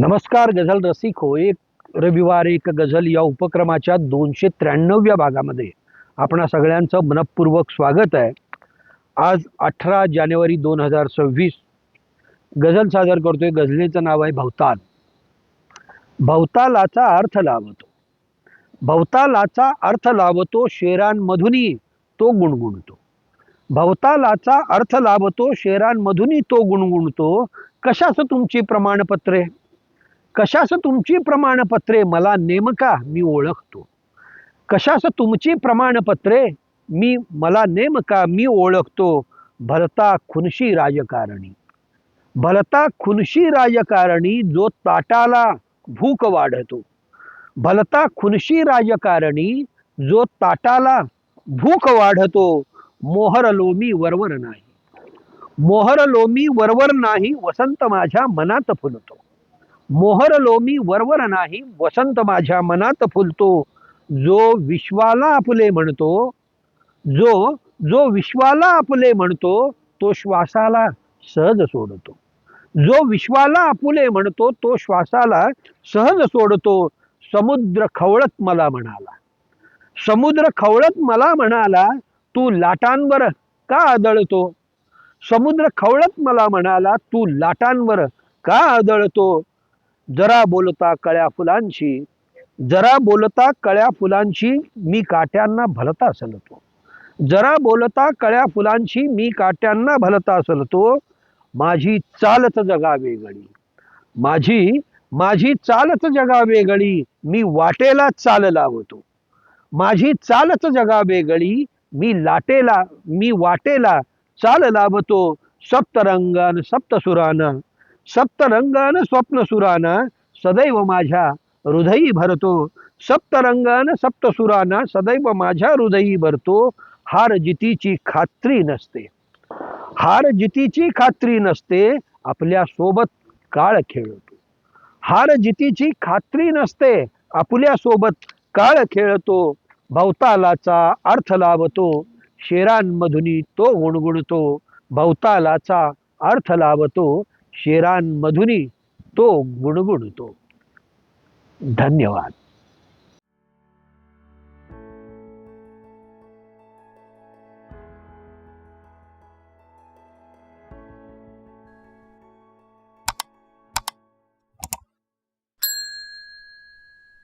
नमस्कार गझल रसिक हो. एक रविवार एक गझल या उपक्रमाच्या दोनशे त्र्याण्णव्या भागामध्ये आपणा सगळ्यांचं मनपूर्वक स्वागत आहे. आज अठरा जानेवारी दोन हजार सव्वीस गझल सादर करतोय. गझलेचं नाव आहे भवताल. भवतालाचा अर्थ लावतो. भवतालाचा अर्थ लावतो शेरांमधूनही तो गुणगुणतो. भवतालाचा अर्थ लाभतो शेरांमधूनही तो गुणगुणतो. कशाचं तुमची प्रमाणपत्रे? कशास तुमची प्रमाणपत्रे मला नेमका मी ओळखतो? कशास तुमची प्रमाणपत्रे मी मला नेमका मी ओळखतो? भलता खुनशी राजकारणी. भलता खुनशी राजकारणी जो ताटाला भूक वाढतो. भलता खुनशी राजकारणी जो ताटाला भूक वाढतो मोहर लोमी वरवर नाही. मोहर लोमी वरवर नाही वसंत माझ्या मनात फुलतो. मोहरलो मी वरवर नाही वसंत माझ्या मनात फुलतो. जो विश्वाला आपले म्हणतो जो जो विश्वाला आपले म्हणतो तो श्वासाला सहज सोडतो. जो विश्वाला आपुले म्हणतो तो श्वासाला सहज सोडतो. समुद्र खवळत मला म्हणाला. समुद्र खवळत मला म्हणाला तू लाटांवर का आदळतो? समुद्र खवळत मला म्हणाला तू लाटांवर का आदळतो? जरा बोलता कळ्या फुलांची जरा बोलता कळ्या फुलांची मी काट्यांना भलता सलतो. जरा बोलता कळ्या फुलांची मी काट्यांना भलता सलतो. माझी चालत जगा वेगळी माझी माझी चालत जगा वेगळी मी वाटेला चाल लावतो माझी चालत जगा वेगळी मी लाटेला मी वाटेला चाल लावतो सप्तरंगान सप्तसुरानं सप्तरंगान स्वप्नसुराना सदैव माझ्या हृदयी भरतो. सप्तरंगान सप्तसुराना सदैव माझ्या हृदयी भरतो. हार जितीची खात्री नसते. हार जितीची खात्री नसते आपल्यासोबत काळ खेळतो. हार जितीची खात्री नसते आपल्यासोबत काळ खेळतो. भवतालाचा अर्थ लावतो शेरांमधुनी तो गुणगुणतो भवतालाचा अर्थ लावतो शेरांमधुनी तो गुणगुणतो. धन्यवाद.